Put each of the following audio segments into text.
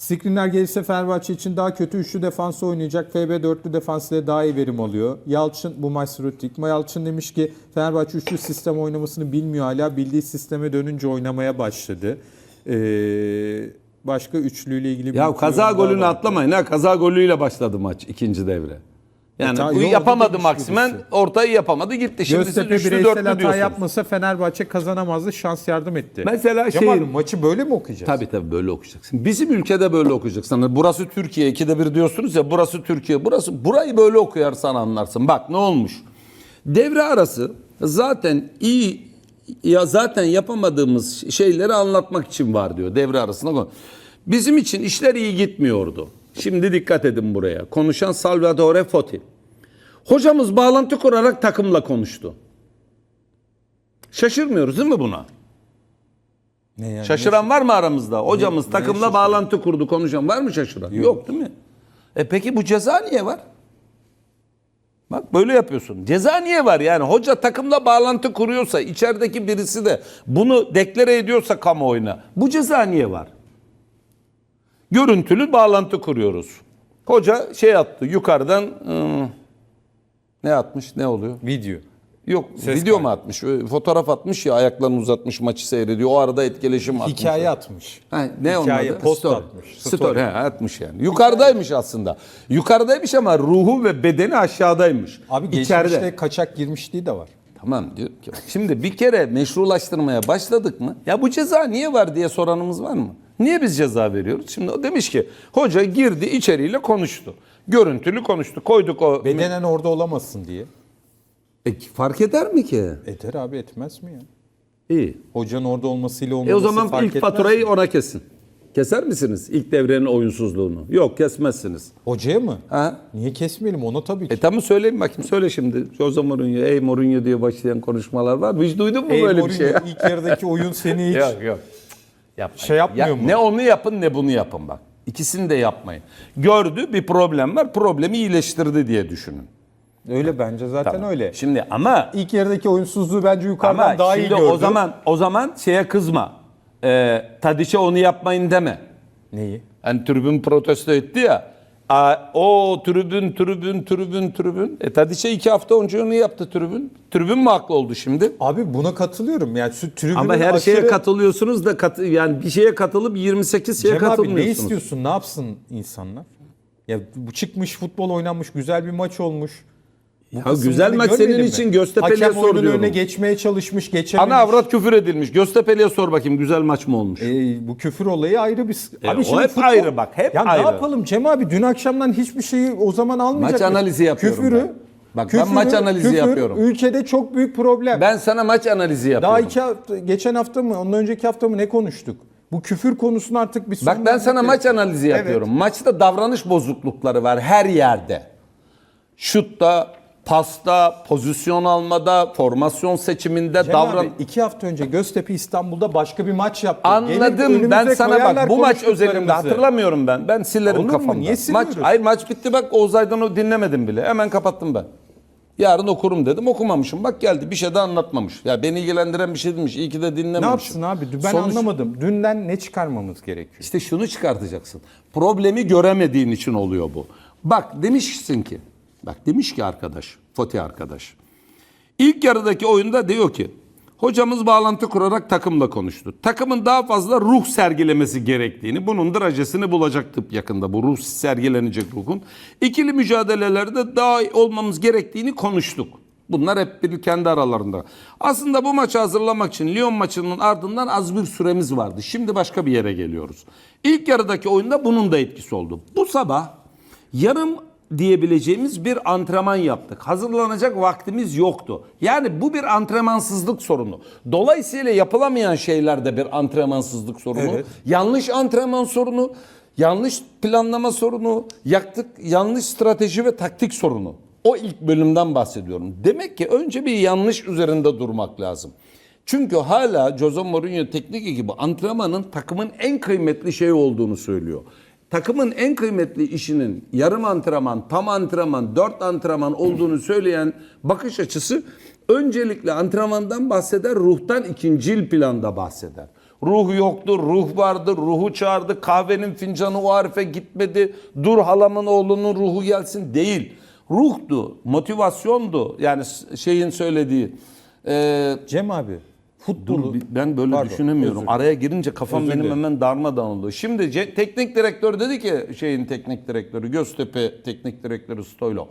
Skriniar gelirse Fenerbahçe için daha kötü üçlü defansı oynayacak. FB dörtlü defans ile daha iyi verim alıyor. Yalçın bu maç Rutik. Yalçın demiş ki Fenerbahçe üçlü sistem oynamasını bilmiyor hala. Bildiği sisteme dönünce oynamaya başladı. Ee, başka üçlüyle ilgili bir Ya kaza golünü atlamayın ha. Kaza golüyle başladı maç ikinci devre. Yani E, ta- bu yo, yapamadı Maksimen. birisi. Ortayı yapamadı gitti. Şimdi siz Göztepe üçlü bireysel dörtlü hata diyorsunuz. yapmasa Fenerbahçe kazanamazdı. Şans yardım etti. Mesela Cemal, şey- maçı böyle mi okuyacağız? Tabii tabii böyle okuyacaksın. Bizim ülkede böyle okuyacaksın. Hani Burası Türkiye, ikide bir diyorsunuz ya burası Türkiye. Burası burayı böyle okuyarsan anlarsın. Bak ne olmuş. Devre arası zaten iyi ya zaten yapamadığımız şeyleri anlatmak için var diyor devre arasında. Bizim için işler iyi gitmiyordu. Şimdi dikkat edin buraya. Konuşan Salvatore Foti. Hocamız bağlantı kurarak takımla konuştu. Şaşırmıyoruz değil mi buna? Ne yani? Şaşıran var mı aramızda? Hocamız neye takımla şaşırıyor? bağlantı kurdu konuşan var mı şaşıran? Yok. değil mi? E peki bu ceza niye var? Bak böyle yapıyorsun. Ceza niye var yani? Hoca takımla bağlantı kuruyorsa, içerideki birisi de bunu deklare ediyorsa kamuoyuna. Bu ceza niye var? Görüntülü bağlantı kuruyoruz. Hoca şey attı yukarıdan ıı, ne atmış ne oluyor? Video. Yok video mu atmış? Fotoğraf atmış ya ayaklarını uzatmış maçı seyrediyor. O arada etkileşim atmış. Hikaye atmış. Ha, ne onun Hikaye, adı? post Story. atmış. Story. Story. he, atmış yani. Yukarıdaymış aslında. Yukarıdaymış ama ruhu ve bedeni aşağıdaymış. Abi İçeride. geçmişte kaçak girmişliği de var. Tamam diyor ki. Şimdi bir kere meşrulaştırmaya başladık mı? Ya bu ceza niye var diye soranımız var mı? Niye biz ceza veriyoruz? Şimdi o demiş ki hoca girdi içeriyle konuştu. Görüntülü konuştu. Koyduk o. Bedenen orada olamazsın diye. E, fark eder mi ki? Eder abi etmez mi ya? İyi. Hocanın orada olmasıyla E olmaması o zaman fark ilk etmez faturayı mi? ona kesin. Keser misiniz ilk devrenin oyunsuzluğunu? Yok kesmezsiniz. Hocaya mı? Ha? Niye kesmeyelim ona tabii ki. E tamam söyleyin bakayım söyle şimdi. Jose Mourinho, ey Mourinho diye başlayan konuşmalar var. mı? Hiç duydun mu Ey böyle bir Mourinho, şey? ilk yarıdaki oyun seni hiç... yok yok. Yapmayın. Şey yapmıyor Ya- mu? Ne onu yapın ne bunu yapın bak. İkisini de yapmayın. Gördü bir problem var. Problemi iyileştirdi diye düşünün. Öyle bence zaten Tamam. öyle. Şimdi ama İlk yarıdaki oyunsuzluğu bence yukarıdan ama daha iyi şimdi gördü. o zaman o zaman şeye kızma. Ee, Tadiç'e onu yapmayın deme. Neyi? Hani tribün protesto etti ya. Aa, o tribün, tribün, tribün, tribün. E Tadiç'e iki hafta önce onu yaptı tribün. Tribün mü haklı oldu şimdi? Abi buna katılıyorum. Yani şu tribünün Ama her aşırı... şeye katılıyorsunuz da katı, yani bir şeye katılıp 28 şeye Cem abi katılmıyorsunuz. ne istiyorsun? Ne yapsın insanlar? Ya bu çıkmış futbol oynanmış güzel bir maç olmuş. Bu Ya güzel maç senin görmeyelim mi? için Göztepe'liye Hakem sor oyunun diyorum. önüne geçmeye çalışmış, geçememiş. Ana avrat küfür edilmiş. Göztepe'liye sor bakayım güzel maç mı olmuş? E, bu küfür olayı ayrı bir... E, o hep ayrı bak, hep ya ayrı. ne yapalım Cem abi dün akşamdan hiçbir şeyi o zaman almayacak Maç mıyız? analizi yapıyorum Küfürü, ben. Bak ben maç analizi küfür, yapıyorum. ülkede çok büyük problem. Ben sana maç analizi yapıyorum. Daha iki hafta, geçen hafta mı, ondan önceki hafta mı ne konuştuk? Bu küfür konusunu artık bir son Bak ben sana maç gerekiyor. analizi Evet. yapıyorum. Maçta davranış bozuklukları var her yerde. Şutta, pasta, pozisyon almada, formasyon seçiminde Cem davran... abi, iki hafta önce Göztepe İstanbul'da başka bir maç yaptı. Gelip Anladım ben önümüze sana bak bu maç özelinde hatırlamıyorum ben. Ben silerim Olur mu? kafamdan. Niye maç hayır maç bitti bak Oğuz Aydın'ı dinlemedim bile. Hemen kapattım ben. Yarın okurum dedim okumamışım. Bak geldi bir şey de anlatmamış. Ya beni ilgilendiren bir şey değilmiş. İyi ki de Ne dinlememişim. yapsın abi? Ben Sonuç- anlamadım. Dünden ne çıkarmamız gerekiyor? İşte şunu çıkartacaksın. Problemi göremediğin için oluyor bu. Bak demişsin ki, bak demiş ki arkadaş, Foti arkadaş. İlk yarıdaki oyunda diyor ki, hocamız bağlantı kurarak takımla konuştu. Takımın daha fazla ruh sergilemesi gerektiğini, bunun drajesini bulacaktık yakında bu ruh sergilenecek ruhun. İkili mücadelelerde daha olmamız gerektiğini konuştuk. Bunlar hep bir kendi aralarında. Aslında bu maçı hazırlamak için Lyon maçının ardından az bir süremiz vardı. Şimdi başka bir yere geliyoruz. İlk yarıdaki oyunda bunun da etkisi oldu. Bu sabah yarım diyebileceğimiz bir antrenman yaptık. Hazırlanacak vaktimiz yoktu. Yani bu bir antrenmansızlık sorunu. Dolayısıyla yapılamayan şeylerde bir antrenmansızlık sorunu. Evet. Yanlış antrenman sorunu, yanlış planlama sorunu, yaktık yanlış strateji ve taktik sorunu. O ilk bölümden bahsediyorum. Demek ki önce bir yanlış üzerinde durmak lazım. Çünkü hala Jose Mourinho teknik ekibi antrenmanın takımın en kıymetli şey olduğunu söylüyor. Takımın en kıymetli işinin yarım antrenman, tam antrenman, dört antrenman olduğunu söyleyen bakış açısı öncelikle antrenmandan bahseder, ruhtan ikincil planda bahseder. Ruh yoktu, ruh vardı, ruhu çağırdı. Kahvenin fincanı o harife gitmedi. Dur halamın oğlunun ruhu gelsin değil. Ruhtu, motivasyondu. Yani şeyin söylediği. Ee, Cem abi futbolu Dur, ben böyle Pardon, düşünemiyorum. özür Araya girince kafam Özür benim dilerim. hemen darmadağın oldu. Şimdi teknik direktör dedi ki şeyin teknik direktörü Göztepe teknik direktörü Stoylo.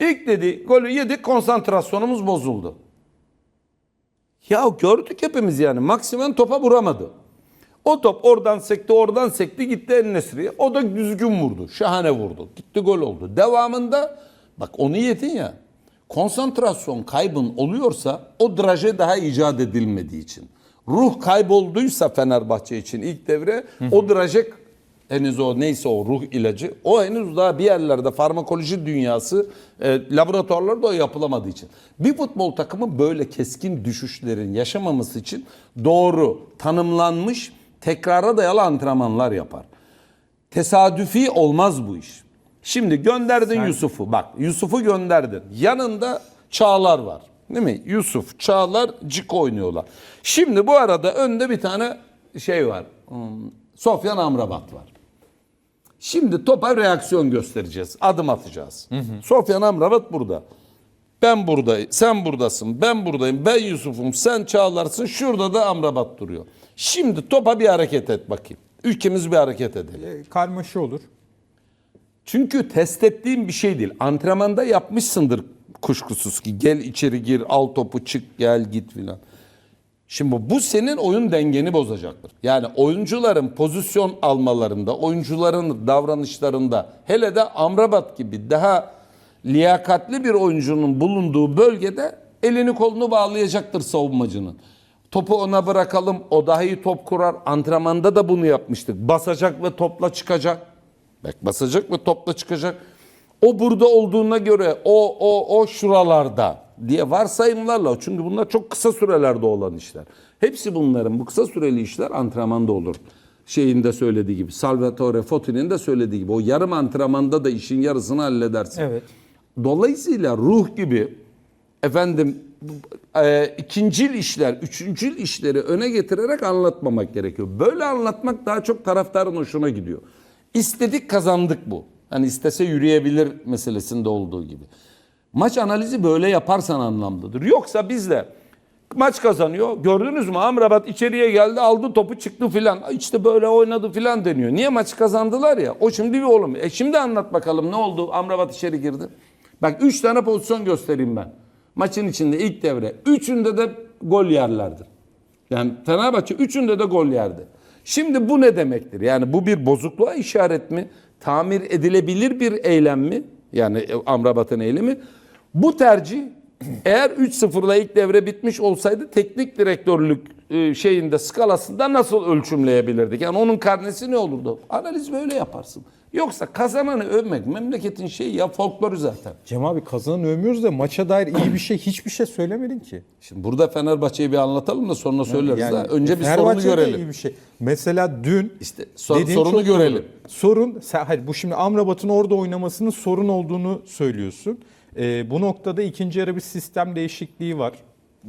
İlk dedi golü yedik konsantrasyonumuz bozuldu. Ya gördük hepimiz yani. Maksimen topa vuramadı. O top oradan sekti, oradan sekti gitti En-Nesyri'ye. O da düzgün vurdu. Şahane vurdu. Gitti gol oldu. Devamında bak onu yedin ya. Konsantrasyon kaybın oluyorsa o draje daha icat edilmediği için. Ruh kaybolduysa Fenerbahçe için ilk devre o draje henüz o neyse o ruh ilacı o henüz daha bir yerlerde farmakoloji dünyası e, laboratuvarlarda o yapılamadığı için. Bir futbol takımı böyle keskin düşüşlerin yaşamaması için doğru tanımlanmış tekrara dayalı antrenmanlar yapar. Tesadüfi olmaz bu iş. Şimdi gönderdin Yusuf'u. Bak Yusuf'u gönderdin. Yanında Çağlar var. Değil mi? Yusuf, Çağlar, Cik oynuyorlar. Şimdi bu arada önde bir tane şey var. Hmm, Sofyan Amrabat var. Şimdi topa reaksiyon göstereceğiz. Adım atacağız. Sofyan Amrabat burada. Ben buradayım. Sen buradasın. Ben buradayım. Ben Yusuf'um. Sen Çağlar'sın. Şurada da Amrabat duruyor. Şimdi topa bir hareket et bakayım. Ülkemiz bir hareket edelim. E, karmaşa olur. Çünkü test ettiğin bir şey değil. Antrenmanda yapmışsındır kuşkusuz ki. Gel içeri gir, al topu, çık, gel, git filan. Şimdi bu senin oyun dengeni bozacaktır. Yani oyuncuların pozisyon almalarında, oyuncuların davranışlarında, hele de Amrabat gibi daha liyakatli bir oyuncunun bulunduğu bölgede elini kolunu bağlayacaktır savunmacının. Topu ona bırakalım, o daha iyi top kurar. Antrenmanda da bunu yapmıştık. Basacak ve topla çıkacak. Bak basacak ve topla çıkacak. O burada olduğuna göre o o o şuralarda diye varsayımlarla çünkü bunlar çok kısa sürelerde olan işler. Hepsi bunların bu kısa süreli işler antrenmanda olur. Şeyinde söylediği gibi Salvatore Fotti'nin de söylediği gibi o yarım antrenmanda da işin yarısını halledersin. Evet. Dolayısıyla ruh gibi efendim e, ikincil işler, üçüncül işleri öne getirerek anlatmamak gerekiyor. Böyle anlatmak daha çok taraftarın hoşuna gidiyor. İstedik kazandık bu. Hani istese yürüyebilir meselesinde olduğu gibi. Maç analizi böyle yaparsan anlamlıdır. Yoksa bizde maç kazanıyor. Gördünüz mü Amrabat içeriye geldi aldı topu çıktı filan. İşte böyle oynadı filan deniyor. Niye maç kazandılar ya? O şimdi bir oğlum. E şimdi anlat bakalım ne oldu? Amrabat içeri girdi. Bak 3 tane pozisyon göstereyim ben. Maçın içinde ilk devre. Üçünde de gol yerlerdi. Yani Fenerbahçe üçünde de gol yerdi. Şimdi bu ne demektir? Yani bu bir bozukluğa işaret mi? Tamir edilebilir bir eylem mi? Yani Amrabat'ın eylemi. Bu tercih eğer 3-0'la ilk devre bitmiş olsaydı teknik direktörlük e, şeyinde skalasında nasıl ölçümleyebilirdik? Yani onun karnesi ne olurdu? Analiz böyle yaparsın. Yoksa kazananı övmek memleketin şeyi ya folkloru zaten. Cem abi kazanan övmüyoruz da maça dair iyi bir şey hiçbir şey söylemedin ki. Şimdi burada Fenerbahçe'yi bir anlatalım da sonra söyleriz. Yani ha. Önce bir sorunu görelim. iyi bir şey. Mesela dün İşte sor- sorunu çok doğru. görelim. Sorun sen, hayır, bu şimdi Amrabat'ın orada oynamasının sorun olduğunu söylüyorsun. Ee, bu noktada ikinci yarı bir sistem değişikliği var.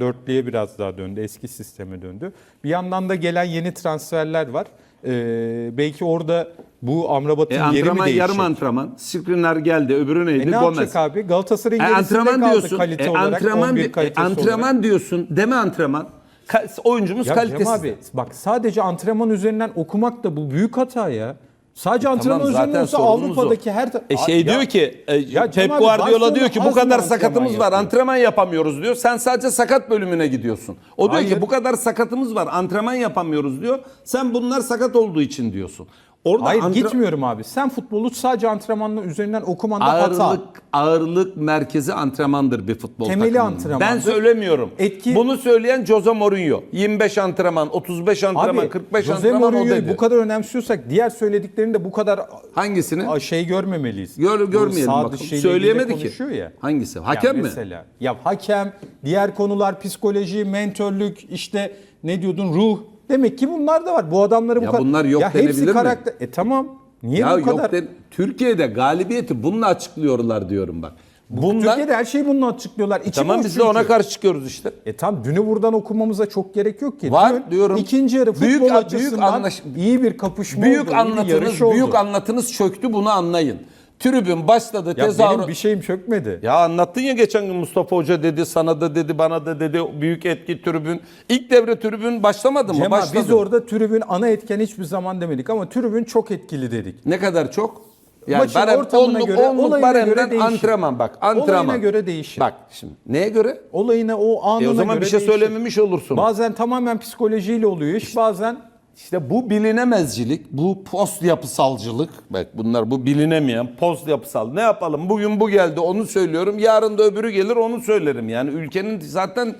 Dörtlüye biraz daha döndü. Eski sisteme döndü. Bir yandan da gelen yeni transferler var. Ee, belki orada bu Amrabat'ın E, yeri mi değişecek? yarım antrenman. Skriniar geldi. Öbürü neydi? E ne Gomez. yapacak abi? Galatasaray'ın E, antrenman kaldı diyorsun. kalite E, olarak. antrenman, 11 di- e, kalitesi antrenman olarak. diyorsun. Deme antrenman. Ka- oyuncumuz Ya kalitesiz. abi bak sadece antrenman üzerinden okumak da bu büyük hata ya. Sadece antrenman Tamam, üzerinden zaten olsa sorunumuz o. Avrupa'daki her... E şey Ya- diyor ki e, Ya Pep Guardiola diyor ki bu kadar sakatımız var yapıyor? antrenman yapamıyoruz diyor. Sen sadece sakat bölümüne gidiyorsun. O diyor Hayır. ki bu kadar sakatımız var antrenman yapamıyoruz diyor. Sen bunlar sakat olduğu için diyorsun. Orada Hayır antre- gitmiyorum abi. Sen futbolu sadece antrenmanla üzerinden okumanda hata. Ağırlık ağırlık merkezi antrenmandır bir futbol Temeli takımının. antrenmandır. Ben söylemiyorum. Etki- Bunu söyleyen Jose Mourinho. 25 antrenman, 35 antrenman, Abi 45 Jose antrenman o Mourinho'yu bu kadar önemsiyorsak diğer söylediklerini de bu kadar Hangisini? şey görmemeliyiz. Gör, görmeyelim bakalım. Söyleyemedi ki. Ya. Hangisi? Ya Hakem mi? Mesela. Ya hakem, diğer konular psikoloji, mentörlük, işte ne diyordun ruh. Demek ki bunlar da var. Bu adamları bu Ya kadar. bunlar yok ya hepsi denebilir mi? karakter. E tamam. Niye Ya bu kadar? yok de, Türkiye'de galibiyeti bununla açıklıyorlar diyorum bak. Bundan Türkiye'de her şeyi bununla açıklıyorlar. İçi tamam biz de ona karşı çıkıyoruz işte. E tam dünü buradan okumamıza çok gerek yok ki. Var Dün diyorum. İkinci yarı futbol Büyük- büyük açısından anlaş- iyi bir kapışma Büyük oldu, anlatınız, oldu. büyük anlatınız çöktü bunu anlayın. Tribün başladı ya benim bir şeyim çökmedi. Ya anlattın ya geçen gün Mustafa Hoca dedi, sana da dedi, bana da dedi büyük etki tribün. İlk devre tribün başlamadı mı? Cemal Başladı. biz orada tribün ana etken hiçbir zaman demedik ama tribün çok etkili dedik. Ne kadar çok? Yani Maçın barem, ortamına onluk, göre, onluk olayına baremden göre değişir. antrenman bak. Antrenman. Olayına göre değişir. Bak şimdi neye göre? Olayına o anına E o zaman göre bir şey değişir. söylememiş olursun. Bazen tamamen psikolojiyle oluyor iş bazen İşte bu bilinemezcilik, bu post yapısalcılık, bak bunlar bu bilinemeyen post yapısal. Ne yapalım? Bugün bu geldi onu söylüyorum. Yarın da öbürü gelir onu söylerim. Yani ülkenin zaten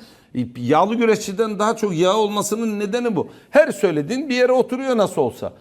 yağlı güreşçiden daha çok yağ olmasının nedeni bu. Her söylediğin bir yere oturuyor nasıl olsa.